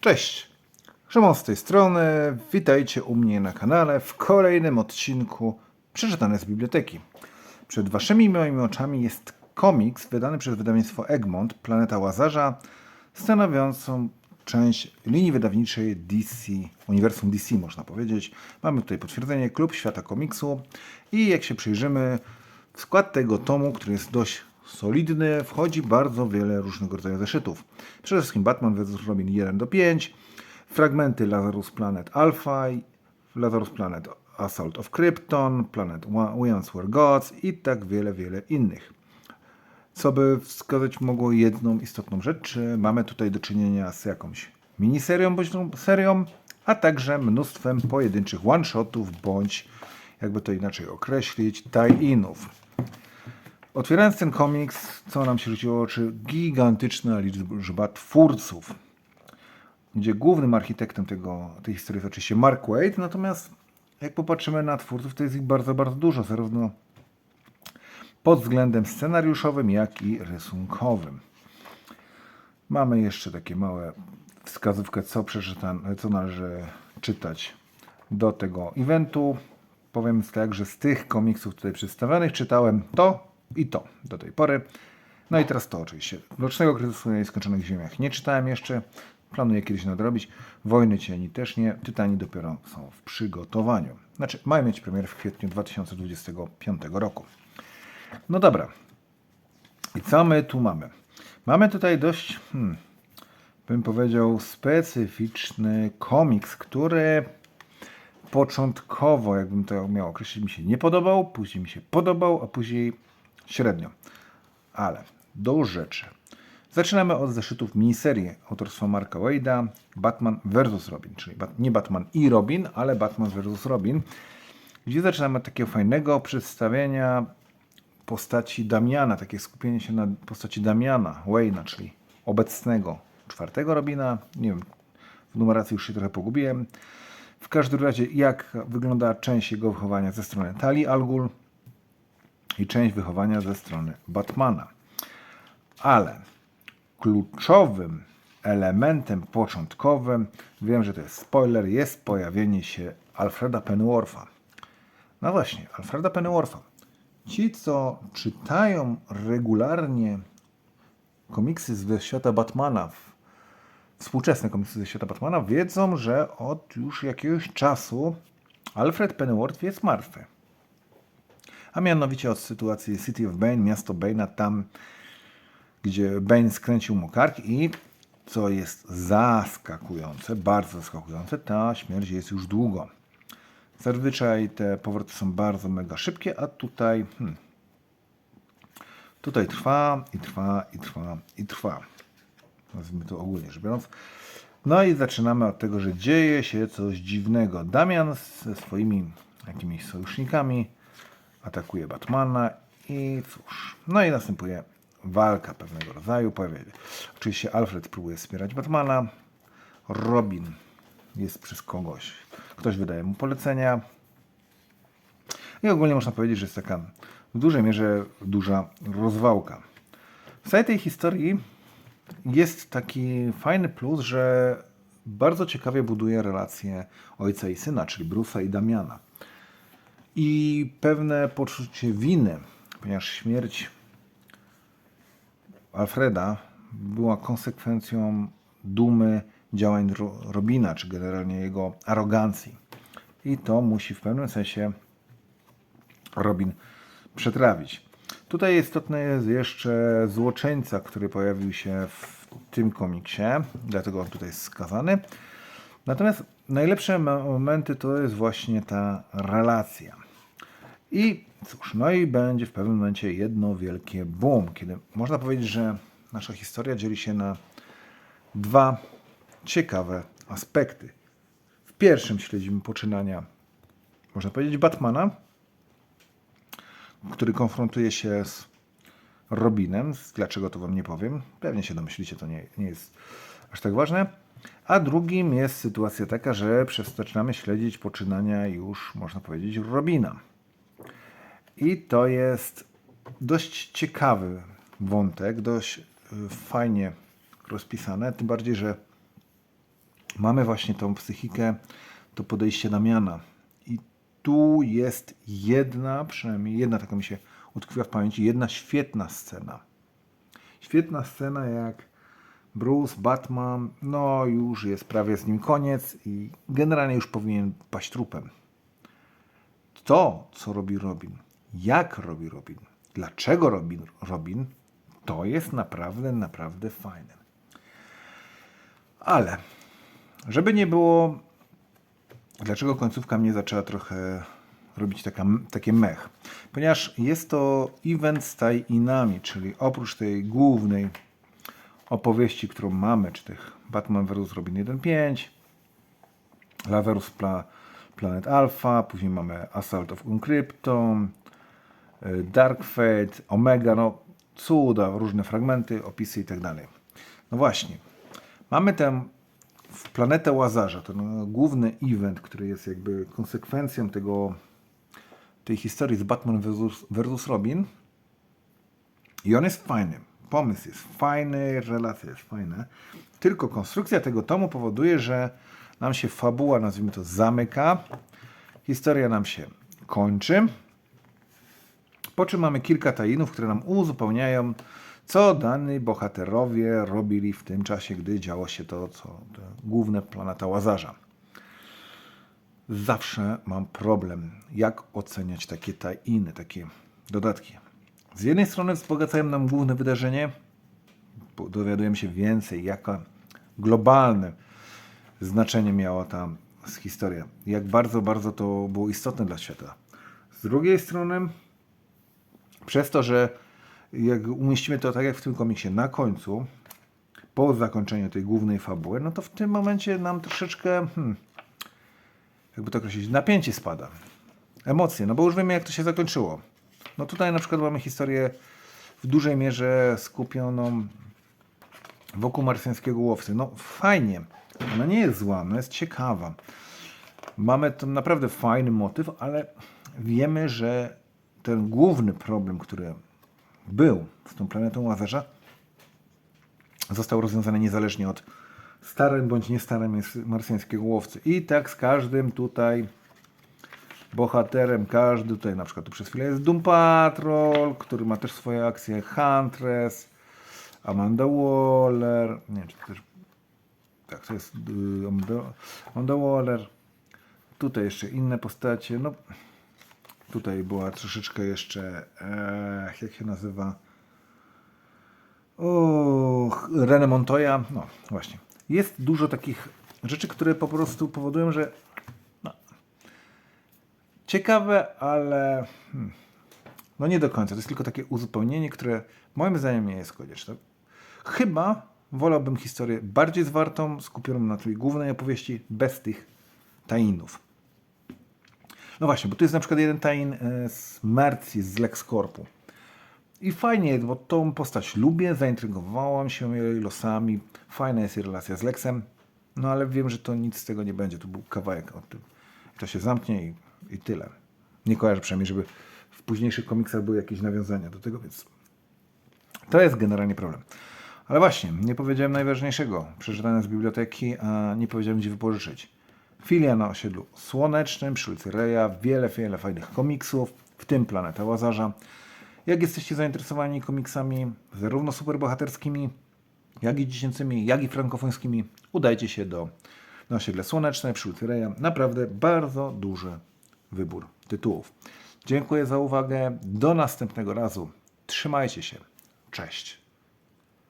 Cześć! Szymon z tej strony. Witajcie u mnie na kanale w kolejnym odcinku Przeczytane z Biblioteki. Przed waszymi moimi oczami jest komiks wydany przez wydawnictwo Egmont, Planeta Łazarza, stanowiącą część linii wydawniczej DC, uniwersum DC można powiedzieć. Mamy tutaj potwierdzenie Klub Świata Komiksu i jak się przyjrzymy, w skład tego tomu, który jest dość solidny, wchodzi bardzo wiele różnego rodzaju zeszytów. Przede wszystkim Batman vs. Robin 1 do 5, fragmenty Lazarus Planet Alpha, Lazarus Planet Assault of Krypton, Planet Once Were Gods i tak wiele, wiele innych. Co by wskazać mogło jedną istotną rzecz, czy mamy tutaj do czynienia z jakąś miniserią bądź serią, a także mnóstwem pojedynczych one-shotów bądź, jakby to inaczej określić, tie-inów. Otwierając ten komiks, co nam się rzuciło oczy? Gigantyczna liczba twórców, gdzie głównym architektem tego, tej historii jest oczywiście Mark Wade, natomiast jak popatrzymy na twórców, to jest ich bardzo, bardzo dużo, zarówno pod względem scenariuszowym, jak i rysunkowym. Mamy jeszcze takie małe wskazówkę, co, co należy czytać do tego eventu. Powiem tak, że z tych komiksów tutaj przedstawionych czytałem to i to do tej pory. No i teraz to oczywiście. Rocznego kryzysu na nieskończonych ziemiach nie czytałem jeszcze. Planuję kiedyś nadrobić. Wojny cieni też nie. Tytani dopiero są w przygotowaniu. Znaczy, mają mieć premier w kwietniu 2025 roku. No dobra. I co my tu mamy? Mamy tutaj dość, hmm, bym powiedział, specyficzny komiks, który początkowo, jakbym to miał określić, mi się nie podobał, później mi się podobał, a później średnio. Ale do rzeczy. Zaczynamy od zeszytów miniserii autorstwa Marka Wade'a Batman vs. Robin, czyli nie Batman i Robin, ale Batman vs. Robin, gdzie zaczynamy od takiego fajnego przedstawienia postaci Damiana, takie skupienie się na postaci Damiana Wayne'a, czyli obecnego czwartego Robina. Nie wiem, w numeracji już się trochę pogubiłem. W każdym razie, jak wygląda część jego wychowania ze strony Tali Al Ghul i część wychowania ze strony Batmana. Ale kluczowym elementem początkowym, wiem, że to jest spoiler, jest pojawienie się Alfreda Pennywortha. No właśnie, Alfreda Pennywortha. Ci, co czytają regularnie komiksy ze świata Batmana, współczesne komiksy ze świata Batmana, wiedzą, że od już jakiegoś czasu Alfred Pennyworth jest martwy. A mianowicie od sytuacji City of Bane, miasto Bane'a, tam gdzie Bane skręcił mu kark i co jest zaskakujące, bardzo zaskakujące, ta śmierć jest już długo. Zazwyczaj te powroty są bardzo mega szybkie, a tutaj hmm, tutaj trwa i trwa i trwa i trwa. Nazwijmy to ogólnie rzecz biorąc. No i zaczynamy od tego, że dzieje się coś dziwnego. Damian ze swoimi jakimiś sojusznikami atakuje Batmana i cóż. No i następuje walka pewnego rodzaju. Pojawia Oczywiście Alfred próbuje wspierać Batmana. Robin jest przez kogoś. Ktoś wydaje mu polecenia. I ogólnie można powiedzieć, że jest taka w dużej mierze duża rozwałka. W całej tej historii jest taki fajny plus, że bardzo ciekawie buduje relacje ojca i syna, czyli Bruce'a i Damiana. I pewne poczucie winy, ponieważ śmierć Alfreda była konsekwencją dumy działań Robina, czy generalnie jego arogancji. I to musi w pewnym sensie Robin przetrawić. Tutaj istotny jest jeszcze złoczyńca, który pojawił się w tym komiksie, dlatego on tutaj jest skazany. Natomiast najlepsze momenty to jest właśnie ta relacja. I cóż, no i będzie w pewnym momencie jedno wielkie boom, kiedy można powiedzieć, że nasza historia dzieli się na dwa ciekawe aspekty. W pierwszym śledzimy poczynania, można powiedzieć, Batmana, który konfrontuje się z Robinem. Dlaczego to wam nie powiem? Pewnie się domyślicie, to nie, nie jest aż tak ważne. A drugim jest sytuacja taka, że zaczynamy śledzić poczynania już, można powiedzieć, Robina. I to jest dość ciekawy wątek, dość y, fajnie rozpisane, tym bardziej, że mamy właśnie tą psychikę, to podejście Damiana. I tu jest jedna, przynajmniej jedna taka mi się utkwiła w pamięci, jedna świetna scena. Świetna scena, jak Bruce, Batman, no już jest prawie z nim koniec i generalnie już powinien paść trupem. To, co robi Robin, jak robi Robin, dlaczego robi Robin, to jest naprawdę, naprawdę fajne. Ale, żeby nie było, dlaczego końcówka mnie zaczęła trochę robić taka, takie mech? Ponieważ jest to event z tie-inami, czyli oprócz tej głównej opowieści, którą mamy, czy tych Batman vs. Robin 1.5, Laverus Pla Planet Alpha, później mamy Assault of Uncrypton, Dark Fate, Omega, no cuda, różne fragmenty, opisy i tak dalej. No właśnie, mamy w Planetę Łazarza, ten główny event, który jest jakby konsekwencją tego, tej historii z Batman versus Robin i on jest fajny. Pomysł jest fajny, relacja jest fajna. Tylko konstrukcja tego tomu powoduje, że nam się fabuła, nazwijmy to, zamyka. Historia nam się kończy. Po czym mamy kilka tajinów, które nam uzupełniają, co dani bohaterowie robili w tym czasie, gdy działo się to, co to główne planeta Łazarza. Zawsze mam problem, jak oceniać takie tajiny, takie dodatki. Z jednej strony wzbogacają nam główne wydarzenie, dowiadujemy się więcej, jaka globalne znaczenie miała ta historia. Jak bardzo, bardzo to było istotne dla świata. Z drugiej strony, przez to, że jak umieścimy to tak jak w tym komiksie na końcu, po zakończeniu tej głównej fabuły, no to w tym momencie nam troszeczkę, hmm, jakby to określić, napięcie spada. Emocje, no bo już wiemy jak to się zakończyło. No tutaj na przykład mamy historię w dużej mierze skupioną wokół marsjańskiego łowcy. No fajnie, ona nie jest zła, ona jest ciekawa. Mamy tam naprawdę fajny motyw, ale wiemy, że ten główny problem, który był z tą planetą Łazarza, został rozwiązany niezależnie od starym bądź niestarym marsjańskiego łowcy. I tak z każdym tutaj bohaterem, każdy tutaj na przykład tu przez chwilę jest Doom Patrol, który ma też swoje akcje, Huntress, Amanda Waller, nie czy to też, tak, to jest y, Amanda, Amanda Waller, tutaj jeszcze inne postacie, no tutaj była troszeczkę jeszcze, e, jak się nazywa, o, René Montoya, no właśnie. Jest dużo takich rzeczy, które po prostu powodują, że no, ciekawe, ale hmm, no nie do końca. To jest tylko takie uzupełnienie, które moim zdaniem nie jest konieczne. Chyba wolałbym historię bardziej zwartą, skupioną na tej głównej opowieści, bez tych tainów. No właśnie, bo tu jest na przykład jeden tain e, z Mercji, z LexCorpu. I fajnie, bo tą postać lubię, zaintrygowałam się jej losami. Fajna jest jej relacja z Lexem, no ale wiem, że to nic z tego nie będzie. To był kawałek o tym. To się zamknie i, i tyle. Nie kojarzę przynajmniej, żeby w późniejszych komiksach były jakieś nawiązania do tego, więc to jest generalnie problem. Ale właśnie, nie powiedziałem najważniejszego. Przeczytane z biblioteki, a nie powiedziałem, gdzie wypożyczyć. Filia na osiedlu Słonecznym przy ulicy Reja. Wiele, wiele fajnych komiksów, w tym Planeta Łazarza. Jak jesteście zainteresowani komiksami zarówno superbohaterskimi, jak i dziecięcymi, jak i frankofońskimi, udajcie się do na osiedle Słoneczne przy ulicy Reja. Naprawdę bardzo duży wybór tytułów. Dziękuję za uwagę. Do następnego razu. Trzymajcie się. Cześć.